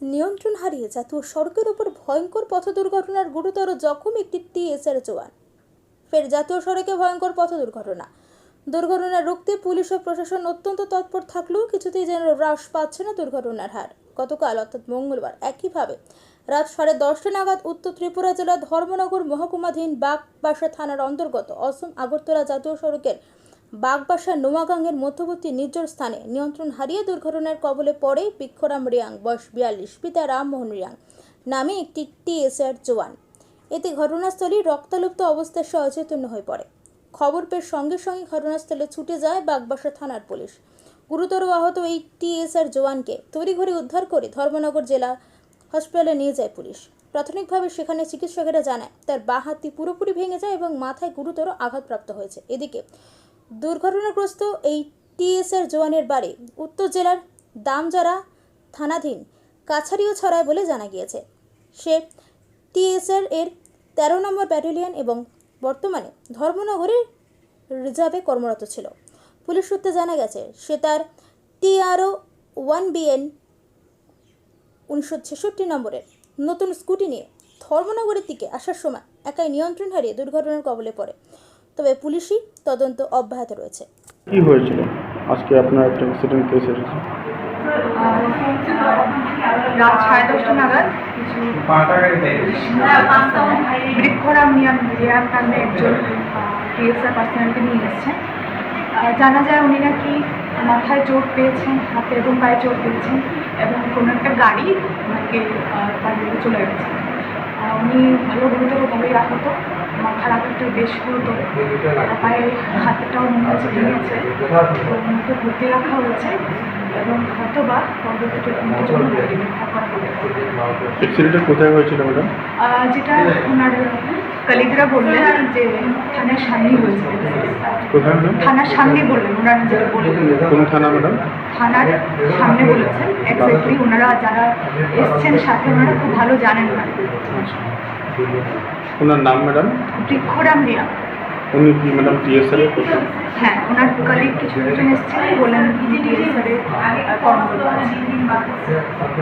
নিয়ন্ত্রণ হারিয়ে জাতীয় সড়কের উপর ভয়ঙ্কর পথ দুর্ঘটনার গুরুতর জখম একটি টিএসআর জওয়ান। ফের জাতীয় সড়কে ভয়ঙ্কর পথ দুর্ঘটনা দুর্ঘটনা রুখতে পুলিশ ও প্রশাসন অত্যন্ত তৎপর থাকলেও কিছুতেই যেন হ্রাস পাচ্ছে না দুর্ঘটনার হার। গতকাল, অর্থাৎ মঙ্গলবার, একইভাবে রাত সাড়ে দশটা নাগাদ উত্তর ত্রিপুরা জেলার ধর্মনগর মহকুমাধীন বাগবাসা থানার অন্তর্গত অসম আগরতলা জাতীয় সড়কের বাগবাসা নোয়াগাংয়ের মধ্যবর্তী নির্জন স্থানে নিয়ন্ত্রণ হারিয়ে দুর্ঘটনার কবলে পড়ে বিক্ষরাম রিয়াং, বয়স বিয়াল্লিশ, পিতা রামমোহন রিয়াং নামে একটি টিএসআর জওয়ান। এতে ঘটনাস্থলে রক্তালুপ্ত অবস্থায় সে অচেতন্য হয়ে পড়ে। খবর পেয়ে সঙ্গে সঙ্গে ঘটনাস্থলে ছুটে যায় বাগবাসা থানার পুলিশ। গুরুতর আহত এই টিএসআর জওয়ানকে তড়িঘড়ি উদ্ধার করে ধর্মনগর জেলা হসপিটালে নিয়ে যায় পুলিশ। প্রাথমিকভাবে সেখানে চিকিৎসকেরা জানায়, তার বাঁ হাতটি পুরোপুরি ভেঙে যায় এবং মাথায় গুরুতর আঘাতপ্রাপ্ত হয়েছে। এদিকে দুর্ঘটনাগ্রস্ত এই টিএসআর জওয়ানের বাড়ি উত্তর জেলার দামজারা থানাধীন কাছারিও ছড়ায় বলে জানা গিয়েছে। সে টিএসআর এর তেরো নম্বর ব্যাটালিয়ন এবং বর্তমানে ধর্মনগরের রিজার্ভে কর্মরত ছিল। পুলিশ সূত্রে জানা গেছে, সে তার টিআরও ওয়ান বিএন উনিশশো ছেষট্টি নম্বরের নতুন স্কুটি নিয়ে ধর্মনগরের দিকে আসার সময় একাই নিয়ন্ত্রণ হারিয়ে দুর্ঘটনার কবলে পড়ে। তবে পুলিশই তদন্ত অব্যাহত রয়েছে। কি হয়েছিল? আজকে আপনার একটা অ্যাক্সিডেন্ট কেস এসেছে। রাত সাড়ে দশটা নাগাদ কিছু বৃক্ষরাম নিয়াম রিয়ার নামে একজন টিএসআর পার্সোনালকে নিয়ে এসেছেন জানা যায় উনি নাকি মাথায় চোট পেয়েছেন হাতে এবং পায়ে চোট পেয়েছেন এবং কোনো একটা গাড়ি ওনাকে তার চলে গেছে। উনি ভালো গুরুতরভাবেই আহত। মাথার একটু বেশ গুরুতর পায়ের হাতটাও মনে হচ্ছে ভেঙেছে তো ওনাকে ভর্তি রাখা হয়েছে এবং হয়তো বা পরবর্তী ট্রিটমেন্টের জন্য রেফার করা হবে অ্যাক্সিডেন্টটা কোথায় হয়েছিল ম্যাডাম? যেটা ওনার কালিগরা বললেন যে থানার সামনেই হয়েছে। কোথায় ম্যাডাম থানার সামনে বললেন ওনারা যেটা বললেন। কোন থানা ম্যাডাম? থানার সামনে বলেছেন এক্স্যাক্টলি ওনারা যারা এসছেন সাথে ওনারা খুব ভালো জানেন না। আচ্ছা। ওনার নাম ম্যাডাম? বৃক্ষরাম রিয়া উনি কি ম্যাডাম টিএসআর এর? হ্যাঁ ওনার কলিগ কিছু একজন এসছেন বললেন টিএসআর কর্মরত আছেন।